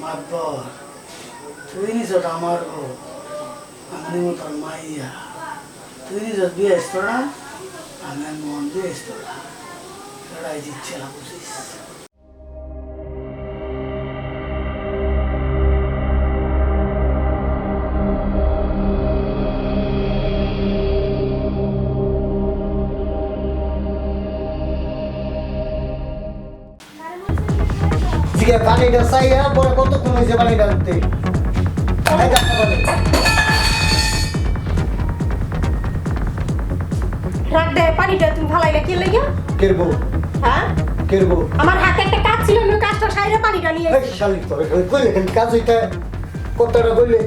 মাতবর তুই নিছ আমার বউ আমি মতন মাইয়া তুই নিছ বিয়ে আসতো না আমি মন দিয়ে আসতো না লড়াই দিচ্ছে না বুঝিস পানিটা চাইয়া পরে কতক্ষণ হয়েছে পানিটা উঠতে পানি। রাখ দে পানিটা তুমি ফালাইলে কি লাগিয়া? কেরবো। হ্যাঁ? কেরবো। আমার হাতে একটা কাজ ছিল আমি কাজটা সাইরে পানিটা নিয়ে এই শালিক তোরে কইলে খালি কাজ হইতে কতটা কইলে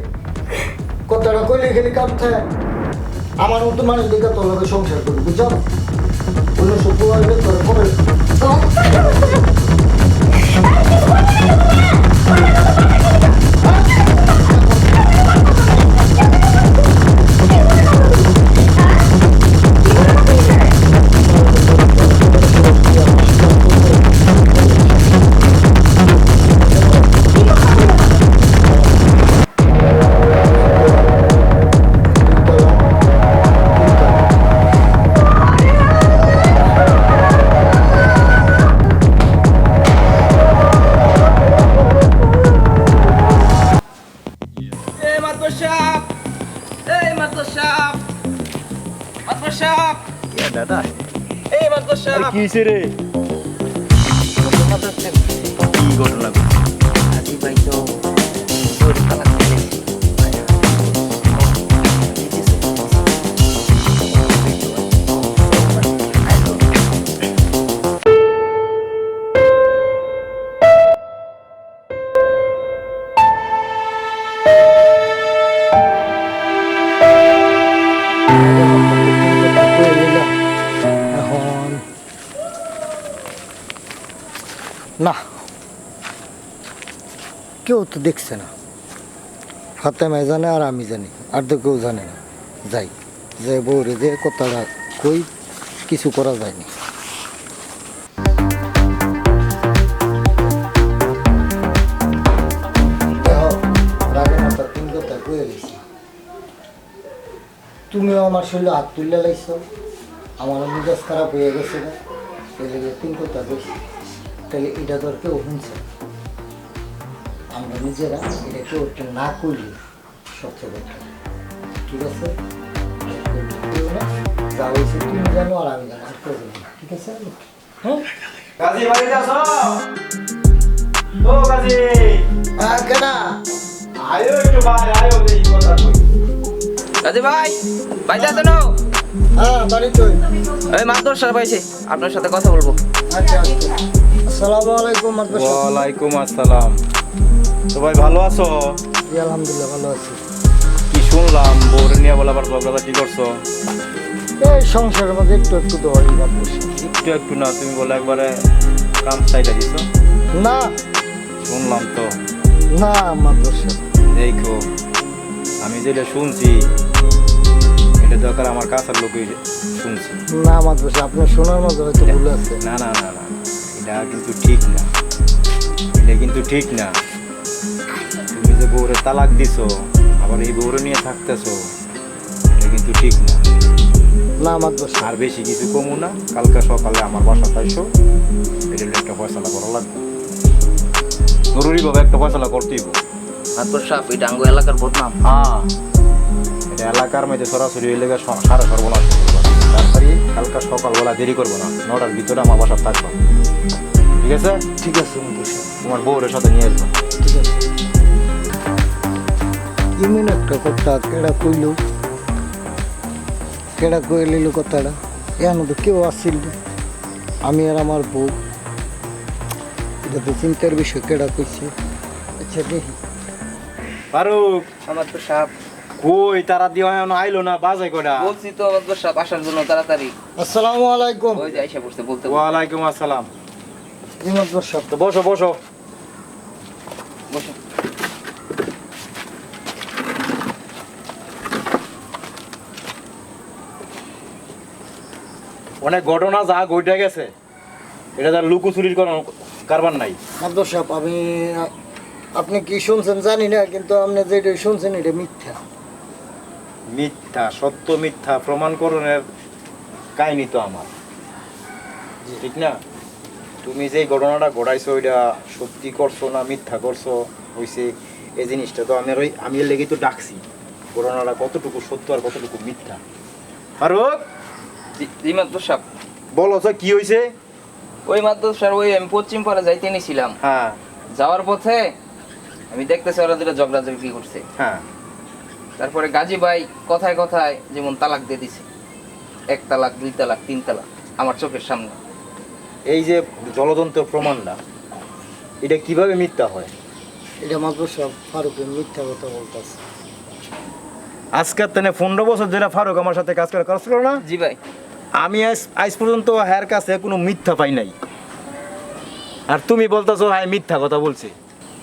কতটা কইলে খালি কাম থাকে আমার মতো মানুষ দেখে তোর সংসার করি বুঝছ? অন্য শুক্র তোর মাত্র সাপ কি হয়েছে রে। কেউ তো দেখছে না। ফাতেমাই জানে আর আমি জানি, আর তো কেউ জানে না। যাই, যে বৌরে যে কথাটা কই, কিছু করা যায়নি। তুমিও আমার শরীরে হাত তুললে লাইছো, আমারও মেজাজ খারাপ হয়ে গেছে না তিন কথা বেশি তাহলে এটা তো আর কেউ শুনছে। আমরা নিজেরা এটা কেউ একটা না করলে সবচেয়ে বেটার ঠিক আছে? যা হয়েছে তুমি জানো আর আমি জানো। আর কেউ। ঠিক আছে? হ্যাঁ? কাজী বাড়িতে আছো ও কাজী। হ্যাঁ কেনা? আয়ো একটু বাইরে আয়ো দেখি কথা কই। আজি ভাই ভাই যাতে নো হ্যাঁ বাড়ি তো এই মাত্র সাপ পাইছে আপনার সাথে কথা বলব। আচ্ছা আচ্ছা। আসসালামু আলাইকুম মাদ্রাসা। ওয়ালাইকুম আসসালাম। তো ভাই ভালো আছো? আলহামদুলিল্লাহ ভালো আছি। কি শুনলাম বউরে নিয়ে বলে আবার করছ? এই সংসারের মধ্যে একটু একটু তো হয় একটু একটু না তুমি বলে একবারে কাম সাইডে দিছো? না। শুনলাম তো। না মাদ্রাসা। দেখো আমি যেটা শুনছি এটা দরকার আমার কাছের লোকই শুনছি। না মাদ্রাসা আপনার শোনার মধ্যে হয়তো ভুল আছে। না না না না এটা কিন্তু ঠিক না। এটা কিন্তু ঠিক না। যে বউরে তালাক দিছো আবার এই বউরে নিয়ে থাকতেছো এটা কিন্তু ঠিক না। না মাদ্রাসা আর বেশি কিছু কমু না কালকে সকালে আমার বাসা তাইছো এটা নিয়ে একটা ফয়সলা করা লাগবে। জরুরিভাবে একটা ফয়সলা করতেই হবে। মাত্র সাপ এই ডাঙ্গো এলাকার বদনাম। হ্যাঁ এটা এলাকার মধ্যে সরাসরি ওই লেগে স- সাড়ে সর্বনাশ তাড়াতাড়ি কালকে সকালবেলা দেরি করব না নটার ভিতরে আমার বাসা থাকব। ঠিক আছে? ঠিক আছে। তোমার বউরের সাথে নিয়ে আসব। ইমিন একটা কথা কেডা কইল কেডা কই লিল কথাটা এখন তো কেউ আসছিল আমি আর আমার বউ এটা তো চিন্তার বিষয় কেডা কইছে আচ্ছা দেখি ফারুক আমার তো সাপ কই তারা দিয়ে এখন আইলো না বাজাই কটা বলছি তো আমার তো সাপ আসার জন্য তাড়াতাড়ি আসসালামু আলাইকুম ওই যে আইসা বসতে বলতে। ওয়ালাইকুম আসসালাম ইমাদ সাহেব তো বসো বসো অনেক ঘটনা যা ঘটে গেছে এটা তার লুকোচুরির কোনো কারবার নাই। সাহেব আমি আপনি কি শুনছেন জানি না কিন্তু আপনি যেটা শুনছেন এটা মিথ্যা। মিথ্যা সত্য মিথ্যা প্রমাণকরণের কাহিনী তো আমার। ঠিক না? তুমি যে ঘটনাটা ঘটাইছো ওইটা সত্যি করছ না মিথ্যা করছ হইছে এই জিনিসটা। তো আমি আমি লেগে তো ডাকছি। ঘটনাটা কতটুকু সত্য আর কতটুকু মিথ্যা? ফারুক! জি মাদ্দর সাহেব বলো তো কি হয়েছে ওই মাদ্দর সাহেব ওই আমি পশ্চিম পাড়া যাইতে নিছিলাম হ্যাঁ। যাওয়ার পথে আমি দেখতেছি ওরা দুটো ঝগড়াঝগড়ি করছে। হ্যাঁ। তারপরে গাজী ভাই কথায় কথায় যেমন তালাক দিয়ে দিছে। এক তালাক দুই তালাক তিন তালাক আমার চোখের সামনে। এই যে জলতন্ত্র প্রমাণটা এটা কীভাবে মিথ্যা হয়? এটা মাত্র সব ফারুকের মিথ্যা কথা বলতেছে। আজকের তেনে পনেরো বছর ধরে ফারুক আমার সাথে কাজ করে কাজ করল না? জি ভাই। আমি আজ পর্যন্ত হ্যার কাছে কোনো মিথ্যা পাই নাই। আর তুমি বলতেছো হ্যাঁ মিথ্যা কথা বলছি।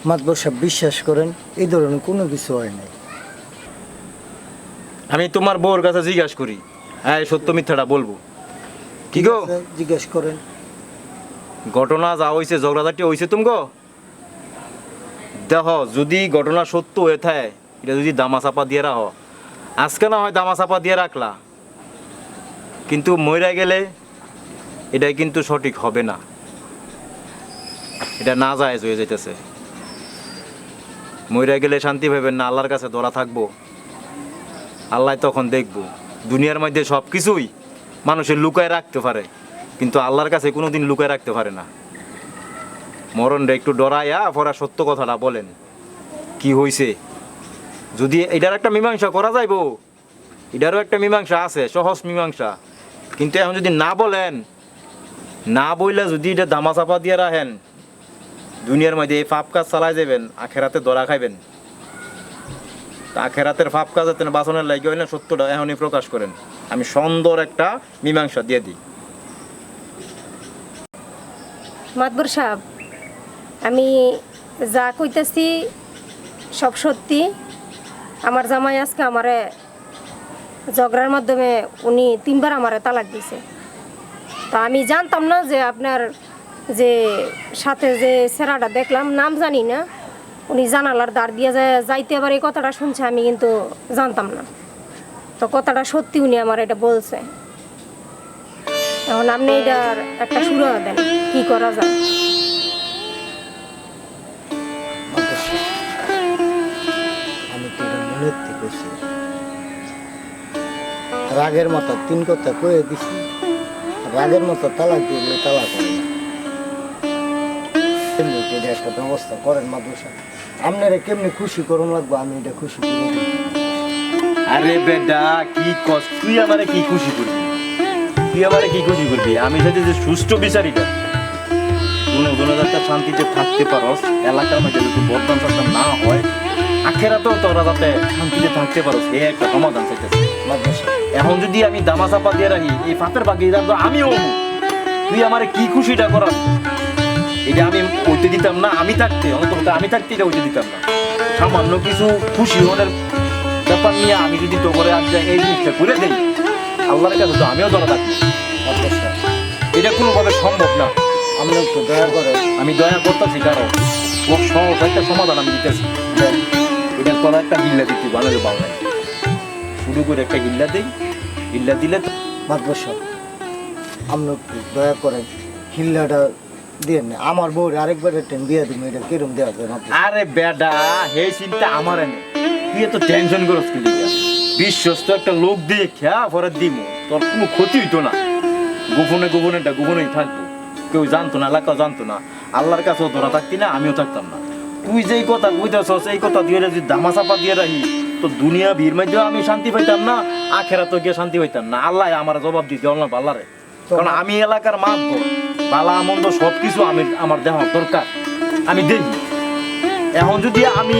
মাতবর সাহেব বিশ্বাস করেন এই ধরনের কোনো কিছু হয় নাই। আমি তোমার বউর কাছে জিজ্ঞাসা করি হ্যাঁ সত্য মিথ্যাটা বলব? কি গো? জিজ্ঞেস করেন। ঘটনা যা হয়েছে ঝগড়াঝাটি হয়েছে তুমগো? দেখ যদি ঘটনা সত্য হয়ে থাকে এটা যদি দামা চাপা দিয়ে রাখ। আজকে না হয় দামা চাপা দিয়ে রাখলা। কিন্তু মইরা গেলে এটা কিন্তু সঠিক হবে না। এটা না যায় হয়ে যাইতেছে। মইরা গেলে শান্তি পাবেন না, আল্লাহর কাছে ধরা থাকব। আল্লাহ তখন দেখব। দুনিয়ার মধ্যে সব কিছুই মানুষের লুকায় রাখতে পারে, কিন্তু আল্লাহর কাছে কোনোদিন লুকায় রাখতে পারে না। মরণটা একটু ডরাইয়া পরা সত্য কথাটা বলেন, কি হইছে? যদি এটার একটা মীমাংসা করা যাইবো, এটারও একটা মীমাংসা আছে, সহজ মীমাংসা। কিন্তু এখন যদি না বলেন, না বইলে যদি এটা দামা চাপা দিয়ে রাখেন, দুনিয়ার মধ্যে এই পাপ কাজ চালাই যাবেন, আখেরাতে দরা খাইবেন। আখেরাতের পাপ কাজ যাতে বাসনের লাগে হইলে সত্যটা এখনই প্রকাশ করেন। আমি সুন্দর একটা মীমাংসা দিয়ে দিই। মাতবর সাহেব, আমি যা কইতেছি সব সত্যি। আমার জামাই আজকে আমারে ঝগড়ার মাধ্যমে উনি তিনবার আমারে তালাক দিয়েছে। তা আমি জানতাম না যে আপনার যে সাথে যে সেরাটা দেখলাম, নাম জানি না। উনি জানালার দাঁড় দিয়ে যাইতে আবার এই কথাটা শুনছে, আমি কিন্তু জানতাম না। তো কথাটা সত্যি উনি আমার এটা বলছে। এখন আপনি এটার একটা শুরু দেন, কি করা যায়? আমি তো এটা মনের। রাগের মতো তিন কথা কয়ে দিছি। রাগের মতো তালাক দিলে তালাক না। এটা একটা ব্যবস্থা করেন মাদ্রাসা আপনারা কেমনি খুশি করুন লাগবো? আমি এটা খুশি করে আরে বেটা কি কস তুই আমারে কি খুশি করবি? তুই আমারে কি খুশি করবি? আমি যদি যে সুষ্ঠু বিচারিটা কোনো কোনো যাতে শান্তিতে থাকতে পারস এলাকার মধ্যে যদি বদনাম টদনাম না হয় আখেরা তো তোরা যাতে শান্তিতে থাকতে পারস এই একটা সমাধান চাইতেছে। মাদ্রাসা এখন যদি আমি দামা চাপা দিয়ে রাখি এই ফাতের বাকি তো আমিও হব। তুই আমার কি খুশিটা করার এটা আমি ওইতে দিতাম না আমি থাকতে। অন্তত আমি থাকতে এটা ওইতে দিতাম না। সামান্য কিছু খুশি হওয়ার ব্যাপার নিয়ে আমি যদি তো করে আজ এই জিনিসটা করে দেই আল্লাহর কাছে তো আমিও ধরা থাকি এটা কোনোভাবে সম্ভব না। আমি একটু দয়া করে। আমি দয়া করতেছি কারণ ও সহজ একটা সমাধান আমি দিতেছি। এটা তোরা একটা হিল্লা দিতে বানালে বাংলায় শুরু করে একটা হিল্লা দিই। হিল্লা দিলে তো মাদ্রাসা আপনি দয়া করেন হিল্লাটা দিয়ে না আমার বউর আরেকবার টেন দিয়ে দিন এটা কিরম দেওয়া যায় আরে বেডা হে চিন্তা আমার এনে তুই এত টেনশন করস কি লিগা? বিশ্বস্ত একটা লোক দিয়ে খেয়া পরে দিব। তোর কোনো ক্ষতি হইতো না। গোপনে গোপনেটা গোপনেই থাকব। কেউ জানতো না এলাকা জানতো না। আল্লাহর কাছেও তোরা থাকতি না আমিও থাকতাম না। তুই যেই কথা কইতেছস এই কথা দিয়ে যদি দামা চাপা দিয়ে রাখি তো দুনিয়া ভিড় মধ্যেও আমি শান্তি পাইতাম না আখেরা তো গিয়ে শান্তি পাইতাম না। আল্লাহ আমার জবাব দিতে অল্লাহ আল্লাহরে কারণ আমি এলাকার মাতব বালা মন্দ সব কিছু আমি আমার দেওয়া দরকার। আমি দেখি এখন যদি আমি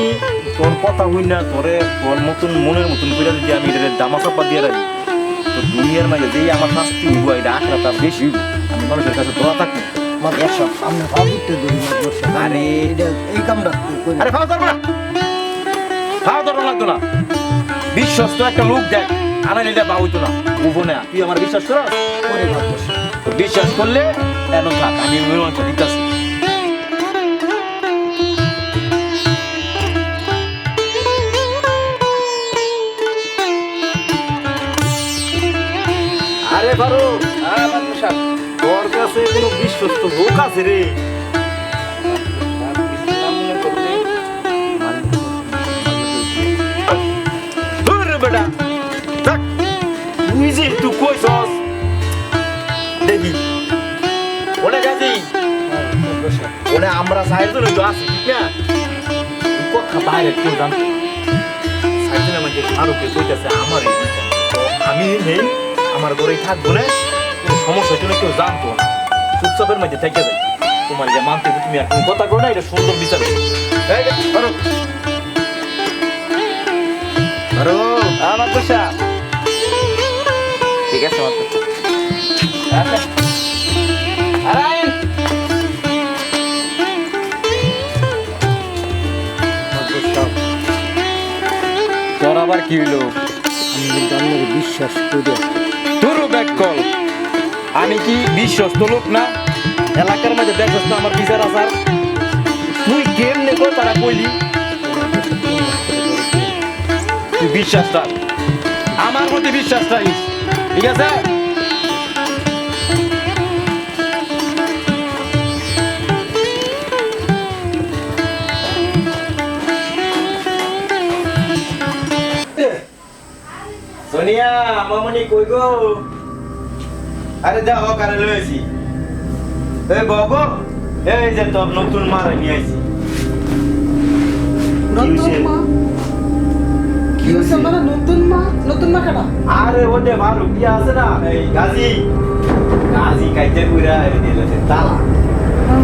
তোর কথা হই না তোরে তোর মতন মনের মতন করে যদি আমি এটাকে দামা চাপা দিয়ে রাখি তো দুনিয়ার মাঝে যেই আমার শাস্তি হইব এটা আখড়া তার বেশি হইব। আমি মানুষের কাছে দোয়া থাকব। আরে। এই কামটা আরে খাওয়া তাও ধরো লাগতো না। বিশ্বস্ত একটা লোক দেখ আমি নিলে বা হইতো না। বুঝনে তুই আমার বিশ্বাস কর বিশ্বাস করলে আমি আরে ফারুক কাছে কোনো বিশ্বস্ত লোক আছে রে? আমরা সাইজন হইতো আছি ঠিক না? কথা বাইরে কেউ জানতো। সাইজন আমাকে আরও কে কইতেছে আমার। তো আমি নেই আমার ঘরেই থাকব না কোনো সমস্যা হইতো না কেউ জানতো না। চুপচাপের মধ্যে থেকে যাই। তোমার যে মানতে তুমি আর কোনো কথা করো না এটা সুন্দর বিচার ধরো। ধরো। আমার পোষা ঠিক আছে আমার পোষা আচ্ছা আর আইন কি হইল আমি বিশ্বাস করি তোর ব্যাক কল। আমি কি বিশ্বস্ত লোক না? এলাকার মধ্যে দেখছ আমার বিচার আসার তুই গেম কর তারা কইলি? তুই বিশ্বাস রাখ। আমার প্রতি বিশ্বাস রাখিস। ঠিক আছে? সোনিয়া মামনি কই গো? আরে যা হোক আরে লয়েছি এই বাবু এই যে তোর নতুন নিয়ে আইছি। নতুন মা? কি মানে নতুন মা? নতুন মা কাটা আরে ওতে ভালো কি আছে না? এই গাজি। গাজি কাইতে পুরা এই দিলেছে তালা।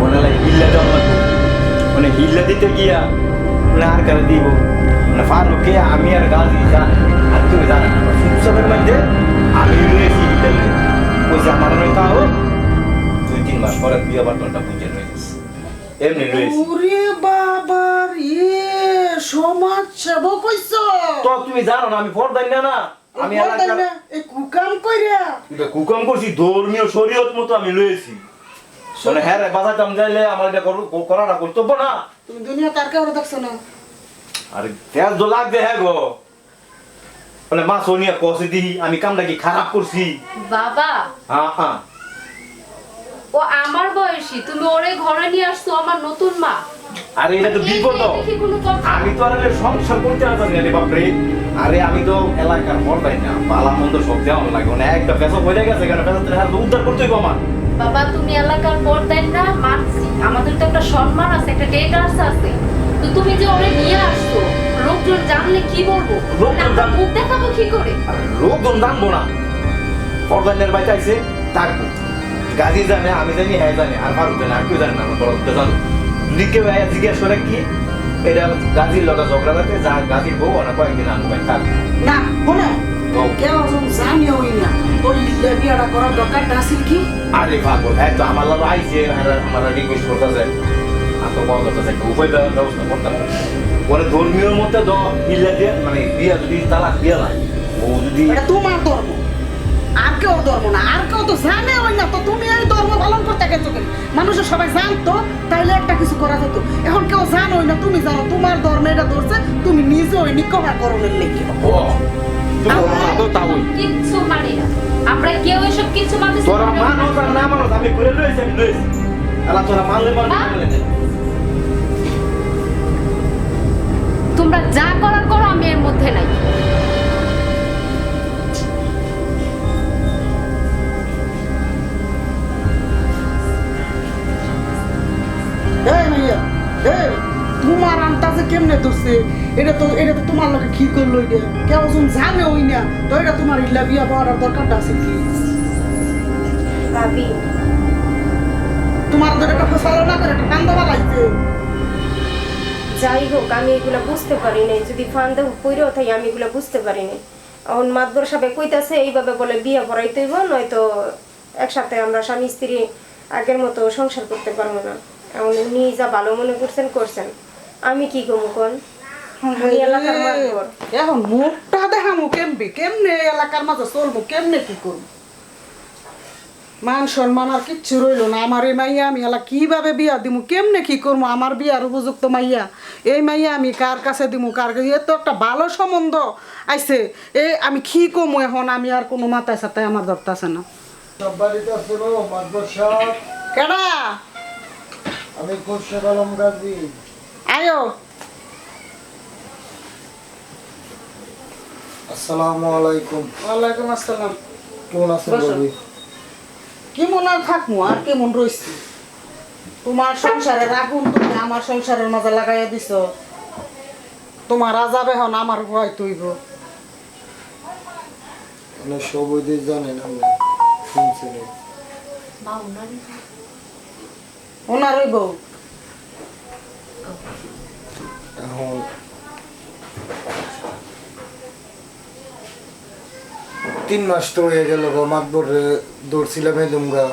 মনে লাগে হিল্লা জন্ম মানে হিল্লা দিতে গিয়া মানে আর কারে দিব? মানে ফারুকে আমি আর গাজি তুমি জানো উৎসবের মধ্যে আমি রয়েছি হিল্লা কইছে আমার নয় তাও দুই তিন মাস পরে বিয়ে বাটনটা বুঝে রয়েছে এমনি রয়েছে ওরে বাবার ইয়ে সমাজ সেবক হইছ তো তুমি জানো না আমি ফরদাই না না আমি কুকাম কইরা কুকম করছি ধর্মীয় শরীয়ত মতো আমি লয়েছি মানে হ্যাঁ রে বাজাতাম যাইলে আমার এটা করু- করাটা কর্তব্য না তুমি দুনিয়া তার কেউ দেখছ না আরে তেজ তো লাগবে হ্যাঁ গো মানে মা সোনিয়া কষে দিই আমি কামটা কি খারাপ করছি। বাবা। হ্যাঁ হ্যাঁ। ও আমার বয়সী তুমি ওরে ঘরে নিয়ে আসছো আমার নতুন মা। আরে এটা তো বিপদ। আমি তো আর সংসার করতে আসি রে বাপরে। আরে আমি তো এলাকার পর্দাই না পালা মন্দ সব দেওয়া লাগে। না একটা পেশা হয়ে গেছে কেন? পেশা হ্যাঁ উদ্ধার করতে হইব আমার। বাবা তুমি এলাকার পর্দায় না মানছি। আমাদের তো একটা সম্মান আছে একটা ডেটার্স আছে। তো তুমি যে ওরে নিয়ে আসছো লোকজন জানলে কি বলব? লোকজন জান- মুখ দেখাবো কি করে? আর লোকজন জানব না। ফরদানের বাইতে আইছে থাকব। গাজী জানে আমি জানি হ্যাঁ জানে আর ফারুক জানে আর কেউ জানে না আমার বড় জানো। যদি কেউ জিজ্ঞেস করে কি এটা গাজীর লগে ঝগড়া লাগে যা গাজীর বউ না কয়েকদিন আনব ভাই থাকব। না শোনো ও, কেউ যখন জানি হই না। তোর লিলে বিয়াটা করার দরকারটা আছিল কি? আরে পাগল হ্যাঁ তো আমার লাগে আইছে আমার রিকোয়েস্ট করতেছে। আর তো বড় করতেছে উপায় ব্যবস্থা করতাম পরে ধর্মীয় মতে দ হিল্লা দিয়ে মানে বিয়া যদি তালাক দিয়া নাই ও যদি এটা তোমার ধর্ম। আর কেউ ধর্ম না। আর কেউ তো জানে হই না। তো তুমি এই ধর্ম পালন করতে গেছো কেন? মানুষের সবাই জানতো তাইলে একটা কিছু করা যেত। এখন কেউ জানোই না। তুমি জানো তোমার ধর্মে এটা ধরছে তুমি নিজে ওই নিকমা তো তাওই কিচ্ছু মানি না। আমরা কেউ এসব কিছু মানতে তোরা মানুষ আর না মানুষ আমি করে লইছি আমি লইছি। আলা তোরা মানলে মানলে তোমরা যা করার করো আমি এর মধ্যে নাই। তোমার আন্তাজে কেমনে ধরছে? এটা তো এটা তো তোমার লোকে কি করল এটা? কেউ জানে ওই না। তো এটা তোমার ইল্লা বিয়া পাওয়ার দরকারটা আছে কি? তোমার ধরে একটা ফসল না করে একটা কান্দা বালাইছে। যাই হোক আমি এগুলা বুঝতে পারি নাই যদি ফান্দে পইরেও থাকি আমি এগুলা বুঝতে পারি নাই এখন মাতবর সাহেব কইতাছে এইভাবে বলে বিয়ে পড়াইতে হইব নয়তো একসাথে আমরা স্বামী স্ত্রী আগের মতো সংসার করতে পারব না। এখন উনি যা ভালো মনে করছেন করছেন। আমি কি কমু কোন? এখন মুখটা দেখামু কেমবে কেমনে এলাকার মাঝে চলবো? কেমনে কি করব? মান সম্মান আর কিচ্ছু রইল না। আমার এই মাইয়া আমি এলা কীভাবে বিয়া দিমু কেমনে কি করব আমার বিয়ার উপযুক্ত মাইয়া। এই মাইয়া আমি কার কাছে দিমু? কার কাছে এ তো একটা ভালো সম্বন্ধ। আইছে এ আমি কি কমু এখন? আমি আর কোনো মাথায় সাথে আমার ধরতেছে না। কেডা? আমি খোরশেদ আলম গাজী। আয়ো। আসসালামু আলাইকুম। ওয়ালাইকুম আসসালাম। কেমন আছেন কেমন আর থাকব? আর কেমন রয়েছি তোমার সংসারের আগুন তুমি আমার সংসারের মাঝে লাগাইয়া দিছ। তোমার আজাব এখন আমার ভয় তুইব মানে সবই জানেন আপনি শুনছেন বউ। এখন তিন মাস তো হয়ে গেল গো, মাতবরে দৌড়ছিলাম এদুমগা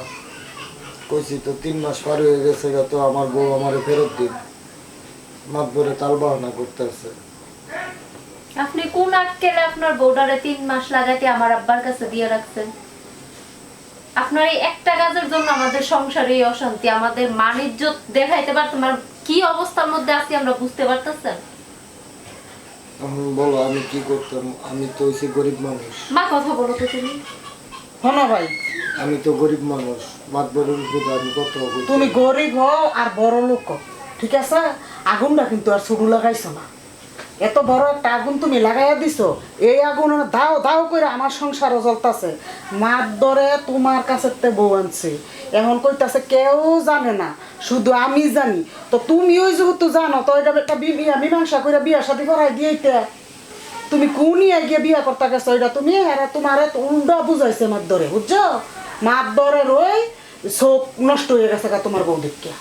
কইছি তো তিন মাস পার হয়ে গেছে গা, তো আমার বউ আমার ফেরত দিন। মাতবরে তাল বাহানা করতেছে। আপনি কোন আক্কেলে আপনার বউডারে তিন মাস লাগাতে আমার আব্বার কাছে দিয়ে রাখছেন? আপনার এই একটা কাজের জন্য আমাদের সংসারে এই অশান্তি, আমাদের মান ইজ্জত দেখাইতে পারতাম আর কি অবস্থার মধ্যে আছি আমরা বুঝতে পারতেছেন? এখন বলো আমি কি করতাম? আমি তো হইছি গরিব মানুষ। মা কথা বলো তো তুমি। হনো ভাই। আমি তো গরিব মানুষ। মাতবরের উপরে আমি কত তুমি গরিব হও আর বড় লোক ঠিক আছে? আগুনটা কিন্তু আর শুরু লাগাইছো না। এত বড় একটা আগুন তুমি লাগাইয়া দিছো এই আগুন দাও দাও করে আমার সংসারও জ্বলতাছে। মাত ধরে তোমার কাছে তে বউ আনছে। এখন কইতাছে কেউ জানে না শুধু আমি জানি। তো তুমিও যেহেতু জানো, তো এটা একটা বিয়া, মীমাংসা করে বিয়া শাদি করাই দিয়েইতে। তুমি কোনিয়া গিয়ে বিয়া করতে গেছো এটা তুমি? আর তোমার উল্টা বুঝাইছে মাত ধরে বুঝছ? মাত ধরে রই চোখ নষ্ট হয়ে গেছে গা তোমার দেখিয়া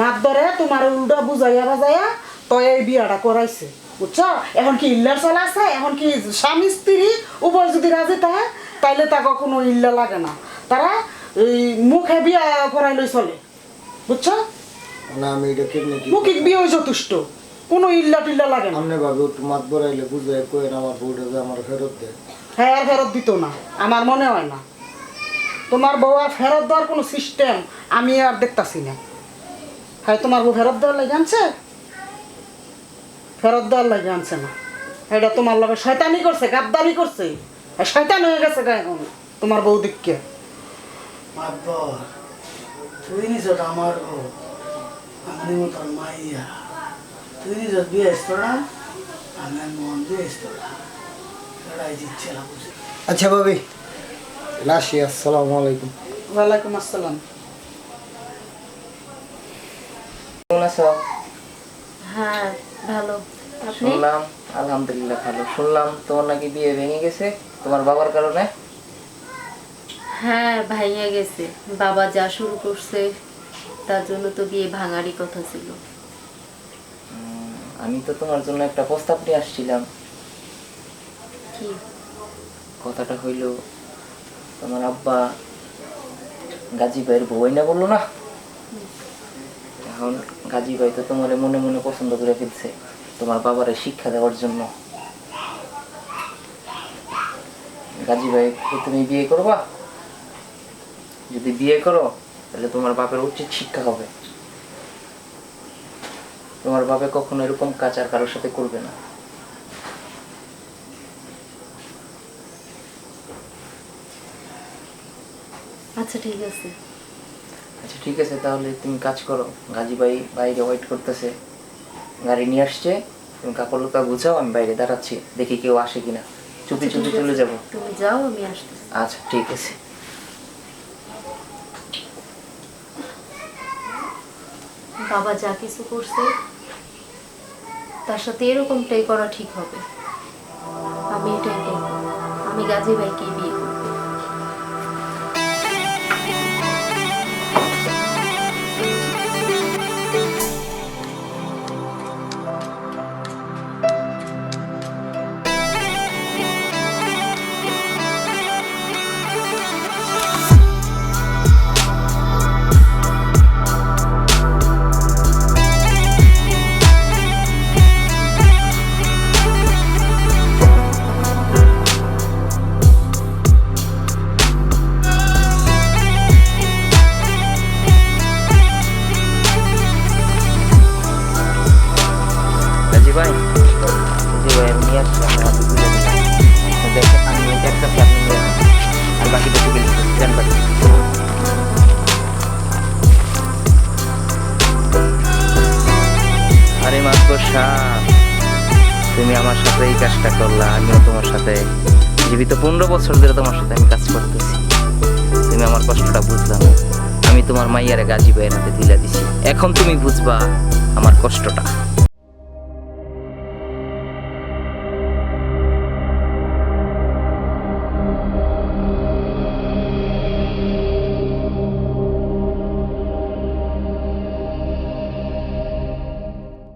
মাত ধরে তোমার উল্টা বুঝাইয়া বাজাইয়া তো এই বিয়াটা করাইছে, বুঝছ? এখন কি ইল্লার চলা আছে? এখন কি স্বামী, স্ত্রী উভয় যদি রাজি থাকে, তাইলে তাকে কোনো ইল্লা লাগে না। তারা এই মুখে বিয়া করাই লই চলে। বুঝছ? মানে আমি এটা কেমনে কি মুখিক বিয়ে যথেষ্ট কোনো ইল্লা টিল্লা লাগে না। আমনে ভাবে একটু মাত বড়াইলে বুঝে কইন আমার বউটা যে আমার ফেরত দেয়। হ্যাঁ আর ফেরত দিত না। আমার মনে হয় না। তোমার বউ আর ফেরত দেওয়ার কোনো সিস্টেম আমি আর দেখতাছি না। হ্যাঁ তোমার বউ ফেরত দেওয়ার লাগে আনছে? ফেরত দেওয়ার লাগে আনছে না। এটা তোমার লগে শয়তানি করছে গাদ্দারি করছে। শয়তান হয়ে গেছে গা এখন তোমার বউ দিককে মাতবর তুই আমার বউ আমি তোর মাইয়া। তুই বিয়ে আমি মন লড়াই জিতছিলাম বুঝি আচ্ছা ভাবি আসসালামু আলাইকুম। ওয়ালাইকুম আসসালাম। কেমন আছো? হ্যাঁ ভালো। শুনলাম আলহামদুলিল্লাহ ভালো। শুনলাম তোমার নাকি বিয়ে ভেঙে গেছে তোমার বাবার কারণে। হ্যাঁ ভাইয়া গেছে। বাবা যা শুরু করছে তার জন্য তো বিয়ে ভাঙারই কথা ছিল। আমি তো তোমার জন্য একটা প্রস্তাব নিয়ে আসছিলাম। কি? কথাটা হইল তোমার আব্বা গাজী ভাইয়ের বউই না বলল না? এখন গাজী ভাই তো তোমার মনে মনে পছন্দ করে ফেলছে তোমার বাবারে শিক্ষা দেওয়ার জন্য। গাজী ভাই তুমি বিয়ে করবা? যদি বিয়ে করো তাহলে তোমার বাপের উচিত শিক্ষা হবে। তোমার বাপে কখনো এরকম কাজ আর কারোর সাথে করবে না। আচ্ছা ঠিক আছে। আচ্ছা ঠিক আছে তাহলে তুমি কাজ করো। গাজী ভাই বাইরে ওয়েট করতেছে। গাড়ি নিয়ে আসছে। তুমি কাপড় লতা গুছাও আমি বাইরে দাঁড়াচ্ছি। দেখি কেউ আসে কিনা। চুপি চুপি চলে যাব। তুমি যাও আমি আসতেছি। আচ্ছা ঠিক আছে। বাবা যা কিছু করছে, তার সাথে এরকমটাই করা ঠিক হবে। আমি এটাই আমি গাজী ভাইকে আমার সাথে এই কাজটা করলা, আমিও তোমার সাথে। জীবিত পনেরো বছর ধরে তোমার সাথে আমি কাজ করতেছি। তুমি আমার কষ্টটা বুঝলাম আমি তোমার মাইয়ারে গাজী ভাইয়ের হাতে দিলা দিছি। এখন তুমি বুঝবা আমার কষ্টটা।